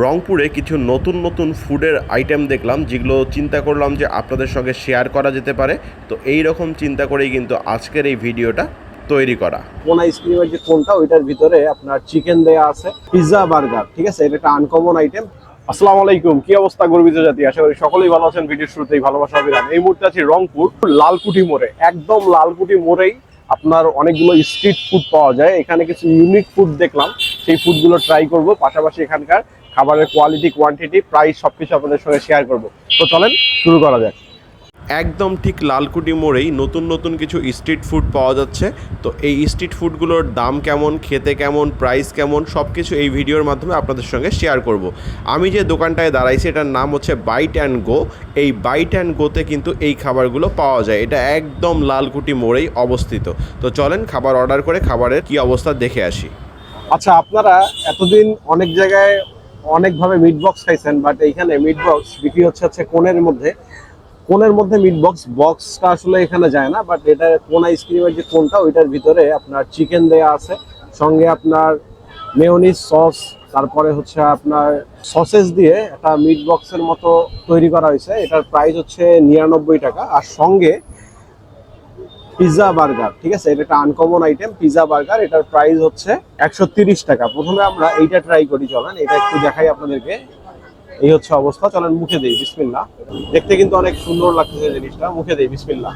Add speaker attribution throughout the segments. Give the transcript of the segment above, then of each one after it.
Speaker 1: রংপুরে কিছু নতুন নতুন ফুডের আইটেম দেখলাম, যেগুলো চিন্তা করলাম যে আপনাদের সঙ্গে শেয়ার করা যেতে পারে। তো এই রকম চিন্তা করেই কিন্তু আজকের এই ভিডিওটা তৈরি করা।
Speaker 2: কোন আইসক্রিমের যে কোনটা, ওইটার ভিতরে আপনার চিকেন দেয়া আছে পিৎজা বার্গার ঠিক আছে? এটা একটা আনকমন আইটেম আসসালামু আলাইকুম, কি অবস্থা গর্বিত জাতি? আশা করি সকলেই ভালো আছেন, ভিডিওর শুরুতেই ভালোবাসা অভিরাম এই মুহূর্তে আছি রংপুর লালকুটি মোড়ে। একদম লালকুটি মোড়েই আপনার অনেকগুলো স্ট্রিট ফুড পাওয়া যায়। এখানে কিছু ইউনিক ফুড দেখলাম, সেই ফুডগুলো ট্রাই করব। পাশাপাশি এখানকার খাবারের কোয়ালিটি কোয়ান্টিটি প্রাইস সবকিছু আপনাদের সঙ্গে শেয়ার করব। তো চলেন শুরু করা যাক।
Speaker 1: একদম ঠিক লালকুটি মোড়েই নতুন নতুন কিছু স্ট্রিট ফুড পাওয়া যাচ্ছে। তো এই স্ট্রিট ফুডগুলোর দাম কেমন খেতে কেমন প্রাইস কেমন সব কিছু এই ভিডিওর মাধ্যমে আপনাদের সঙ্গে শেয়ার করব। আমি যে দোকানটায় দাঁড়াইছি এটার নাম হচ্ছে বাইট অ্যান্ড গো এই বাইট অ্যান্ড গোতে কিন্তু এই খাবারগুলো পাওয়া যায়। এটা একদম লালকুটি মোড়েই অবস্থিত। তো চলেন খাবার অর্ডার করে খাবারের কি অবস্থা দেখে আসি।
Speaker 2: আচ্ছা আপনারা এতদিন অনেক জায়গায় অনেকভাবে মিট বক্স খাইছেন বাট এইখানে মিট বক্স বিক্রি হচ্ছে হচ্ছে কোণের মধ্যে। কোণের মধ্যে মিট বক্স বক্সটা আসলে এখানে যায় না বাট এটা কোন আইসক্রিমের যে কোনটা ওইটার ভিতরে আপনার চিকেন দেয়া আছে। সঙ্গে আপনার মেয়নিজ সস তারপরে হচ্ছে আপনার সসেস দিয়ে একটা মিট বক্সের মতো তৈরি করা হয়েছে। এটার প্রাইস হচ্ছে নিরানব্বই টাকা। আর সঙ্গে পিৎজা বার্গার, ঠিক আছে? এটা একটা আনকমন আইটেম পিৎজা বার্গার। এটার প্রাইস হচ্ছে একশো টাকা। প্রথমে আমরা এইটা ট্রাই করি, চলেন। এটা একটু দেখাই আপনাদেরকে। এই হচ্ছে অবস্থা। চলেন, মুখে দেই বিসমিল্লা দেখতে কিন্তু অনেক সুন্দর লাগতেছে জিনিসটা। মুখে দেই বিসমিল্লা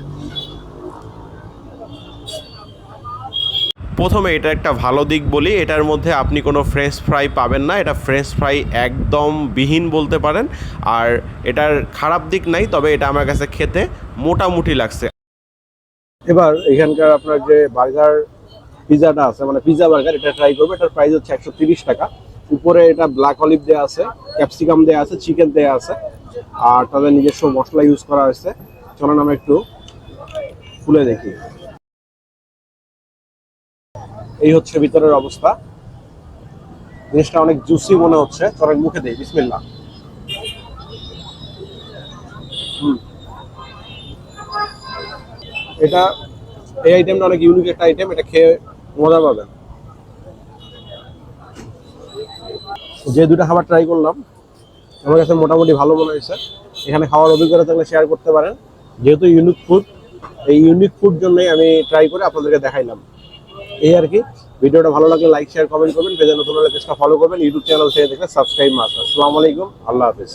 Speaker 1: প্রথমে এটা একটা ভালো দিক বলি। এটার মধ্যে আপনি কোনো ফ্রেঞ্চ ফ্রাই পাবেন না। এটা ফ্রেঞ্চ ফ্রাই একদম বিহীন বলতে পারেন। আর এটার খারাপ দিক নাই, তবে এটা আমার কাছে খেতে মোটামুটি লাগছে।
Speaker 2: এবার এখানকার আপনার যে বার্গার পিৎজাটা আছে মানে পিৎজা বার্গার, এটা ট্রাই করবে, এটার প্রাইস হচ্ছে একশো টাকা। উপরে এটা ব্ল্যাক অলিভ দেওয়া আছে ক্যাপসিকাম দেওয়া আছে চিকেন দেওয়া আছে, আর তাদের নিজস্ব মশলা ইউজ করা হয়েছে চলেন আমরা একটু খুলে দেখি। এই হচ্ছে ভিতরের অবস্থা। জিনিসটা অনেক জুসি মনে হচ্ছে। চলেন মুখে দেই বিসমিল্লা হুম। এটা, এই আইটেমটা অনেক ইউনিক একটা আইটেম এটা খেয়ে মজা পাবেন। যে দুটো খাবার ট্রাই করলাম, আমার কাছে মোটামুটি ভালো মনে হয়েছে। এখানে খাওয়ার অভিজ্ঞতা থাকলে শেয়ার করতে পারেন। যেহেতু ইউনিক ফুড এই ইউনিক ফুড জন্যই আমি ট্রাই করে আপনাদেরকে দেখাইলাম। এই আর কি, ভিডিওটা ভালো লাগলে লাইক শেয়ার কমেন্ট করবেন। পেজে নতুন হলে পেজটা ফলো করবেন। ইউটিউব চ্যানেল থেকে দেখলে সাবস্ক্রাইব মাস আসসালামু আলাইকুম, আল্লাহ হাফিজ।